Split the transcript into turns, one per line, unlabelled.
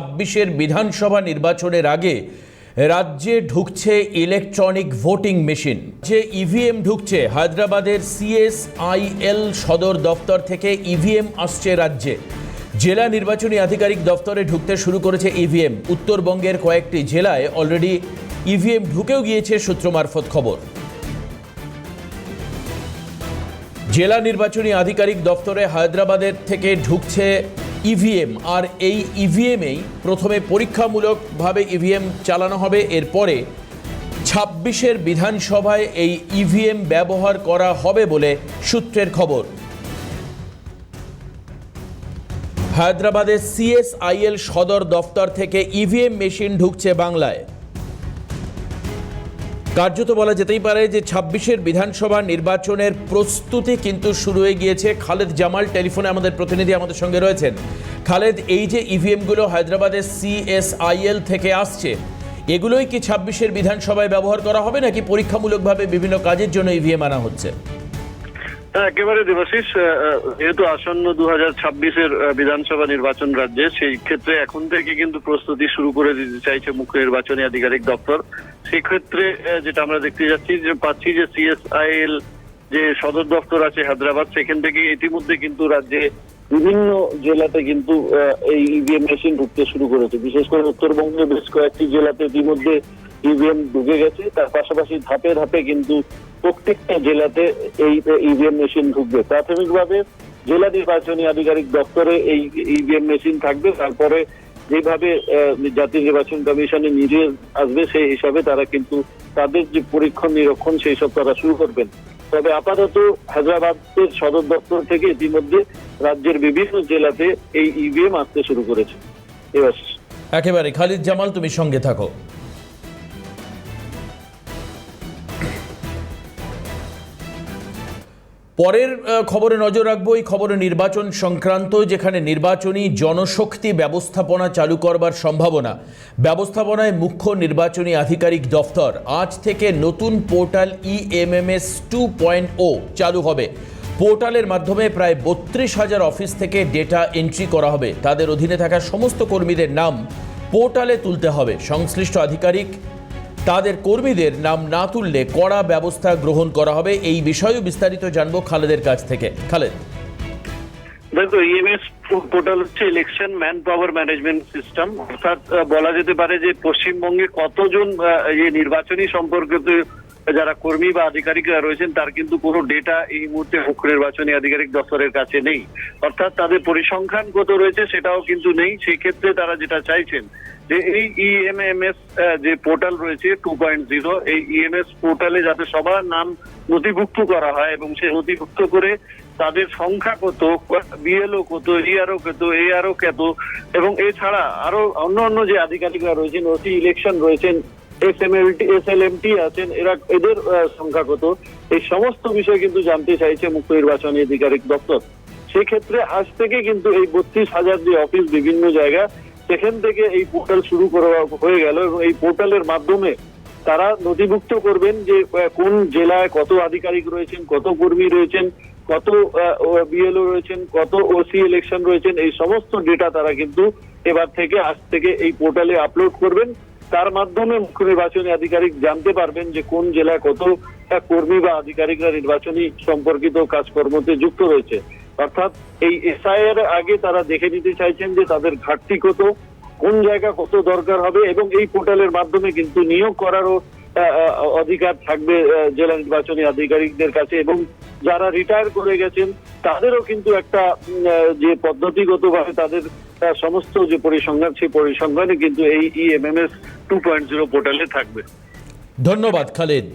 ছাব্বিশের বিধানসভা নির্বাচনের আগে রাজ্যে ঢুকছে ইলেকট্রনিক ভোটিং মেশিন। যে ইভিএম ঢুকছে, হায়দ্রাবাদের সিএসআইএল সদর দপ্তর থেকে ইভিএম আসছে রাজ্যে। জেলা নির্বাচনী আধিকারিক দপ্তরে ঢুকতে শুরু করেছে ইভিএম। উত্তরবঙ্গের কয়েকটি জেলায় অলরেডি ইভিএম ঢুকেও গিয়েছে সূত্র মারফত খবর। জেলা নির্বাচনী আধিকারিক দপ্তরে হায়দ্রাবাদের থেকে ঢুকছে ইভিএম, আর এই ইভিএমেই প্রথমে পরীক্ষামূলকভাবে ইভিএম চালানো হবে। এরপরে ছাব্বিশের বিধানসভায় এই ইভিএম ব্যবহার করা হবে বলে সূত্রের খবর। হায়দ্রাবাদের সিএসআইএল সদর দফতর থেকে ইভিএম মেশিন ঢুকছে বাংলায়। কার্যত বলা যেতেই পারে যে ছাব্বিশের বিধানসভা নির্বাচনের প্রস্তুতি কিন্তু শুরু হয়ে গিয়েছে। খালেদ জামাল টেলিফোনে আমাদের প্রতিনিধি আমাদের সঙ্গে রয়েছেন। খালেদ, এই যে ইভিএমগুলো হায়দ্রাবাদের সিএসআইএল থেকে আসছে, এগুলোই কি ছাব্বিশের বিধানসভায় ব্যবহার করা হবে নাকি পরীক্ষামূলকভাবে বিভিন্ন কাজের জন্য ইভিএম আনা হচ্ছে?
হ্যাঁ, একেবারে দেবাশিস যেহেতু আসন্ন দু হাজার ছাব্বিশের বিধানসভা নির্বাচন রাজ্যে সেই ক্ষেত্রে এখন থেকে কিন্তু প্রস্তুতি শুরু করে দিতে চাইছে মুখ্য নির্বাচনী আধিকারিক দপ্তর। সেক্ষেত্রে যেটা আমরা দেখতে যাচ্ছি যে পাচ্ছি যে সিএসআইএল যে সদর দপ্তর আছে হায়দ্রাবাদ সেখান থেকে ইতিমধ্যে কিন্তু রাজ্যে বিভিন্ন জেলাতে কিন্তু এই ইভিএম মেশিন ঢুকতে শুরু করেছে। বিশেষ করে উত্তরবঙ্গে বেশ কয়েকটি জেলাতে ইতিমধ্যে ইভিএম ঢুকে গেছে। তার পাশাপাশি ধাপে ধাপে কিন্তু প্রত্যেকটা জেলাতে এই ইভিএম মেশিন ঢুকবে। প্রাথমিকভাবে জেলা নির্বাচনী আধিকারিক দপ্তরে এই ইভিএম মেশিন থাকবে। তারপরে যেভাবে জাতীয় নির্বাচন কমিশনে নিজে আসবে, সেই হিসাবে তারা কিন্তু তাদের যে পরীক্ষণ নিরীক্ষণ, সেই সব তারা শুরু করবেন। তবে আপাতত হায়দ্রাবাদের সদর দপ্তর থেকে ইতিমধ্যে রাজ্যের বিভিন্ন জেলাতে এই ইভিএম আসতে শুরু করেছে। এবার
একেবারে। খালিদ জামাল, তুমি সঙ্গে থাকো। পরের খবরে নজর রাখব এই খবরে নির্বাচন সংক্রান্ত, যেখানে নির্বাচনী জনশক্তি ব্যবস্থাপনা চালু করবার সম্ভাবনা। ব্যবস্থাপনায় মুখ্য নির্বাচনী আধিকারিক দফতর। আজ থেকে নতুন portal EMMS two point o চালু হবে। পোর্টালের মাধ্যমে প্রায় বত্রিশ হাজার অফিস থেকে ডেটা এন্ট্রি করা হবে। তাদের অধীনে থাকা সমস্ত কর্মীদের নাম পোর্টালে তুলতে হবে। সংশ্লিষ্ট আধিকারিক তাদের কর্মীদের নাম না তুললে কড়া ব্যবস্থা গ্রহণ করা হবে। এই বিষয়েও বিস্তারিত জানব খালেদের কাছ থেকে। খালেদ।
দেখো ইএমএস পোর্টাল হচ্ছে election man power management system অর্থাৎ বলা যেতে পারে যে পশ্চিমবঙ্গে কতজন এই নির্বাচনী সম্পর্কিত যারা কর্মী বা আধিকারিকরা রয়েছেন, তার কিন্তু কোনো ডেটা এই মুহূর্তে মুখ্য নির্বাচনী আধিকারিক দপ্তরের কাছে নেই। অর্থাৎ তাদের পরিসংখ্যান কত রয়েছে, সেটাও কিন্তু নেই। সেই ক্ষেত্রে তারা যেটা চাইছেন যে এই ইএমএমএস যে পোর্টাল রয়েছে টু পয়েন্ট জিরো এই ইএমএস পোর্টালে যাতে সবার নাম নথিভুক্ত করা হয় এবং সে নথিভুক্ত করে তাদের সংখ্যা কত বিএলও কত ইআরও কত এআরও কত, এবং এছাড়া আরও অন্য অন্য যে আধিকারিকরা রয়েছেন, ওসি ইলেকশন রয়েছেন S M L T S L M T আছেন, এরা, এদের সংখ্যা কত, এই সমস্ত বিষয় কিন্তু জানতে চাইছে মুখ্য নির্বাচনী আধিকারিক দপ্তর। সেক্ষেত্রে আজ থেকে কিন্তু এই বত্রিশ হাজার যে অফিস বিভিন্ন জায়গা সেখান থেকে এই পোর্টাল শুরু করা হয়ে গেল এবং এই পোর্টালের মাধ্যমে তারা নথিভুক্ত করবেন যে কোন জেলায় কত আধিকারিক রয়েছেন, কত কর্মী রয়েছেন, কত বিএলও রয়েছেন, কত ওসি ইলেকশন রয়েছেন, এই সমস্ত ডেটা তারা কিন্তু এবার থেকে আজ থেকে এই পোর্টালে আপলোড করবেন। তার মাধ্যমে মুখ্য নির্বাচনী আধিকারিক জানতে পারবেন যে কোন জেলায় কত কর্মী বা আধিকারিকরা নির্বাচনী সম্পর্কিত কাজকর্মতে যুক্ত রয়েছে। অর্থাৎ এই এসআই এর আগে তারা দেখে নিতে চাইছেন যে তাদের ঘাটতি কত, কোন জায়গা কত দরকার হবে এবং এই পোর্টালের মাধ্যমে কিন্তু নিয়োগ করারও অধিকার থাকবে জেলা নির্বাচনী আধিকারিকদের কাছে এবং যারা রিটায়ার করে গেছেন, তাদেরও কিন্তু একটা যে পদ্ধতিগতভাবে তাদের সমস্ত যে পরিসংখ্যান, সেই পরিসংখ্যানে কিন্তু এই ইএমএমএস টু পয়েন্ট জিরো পোর্টালে থাকবে।
ধন্যবাদ, খালেদ।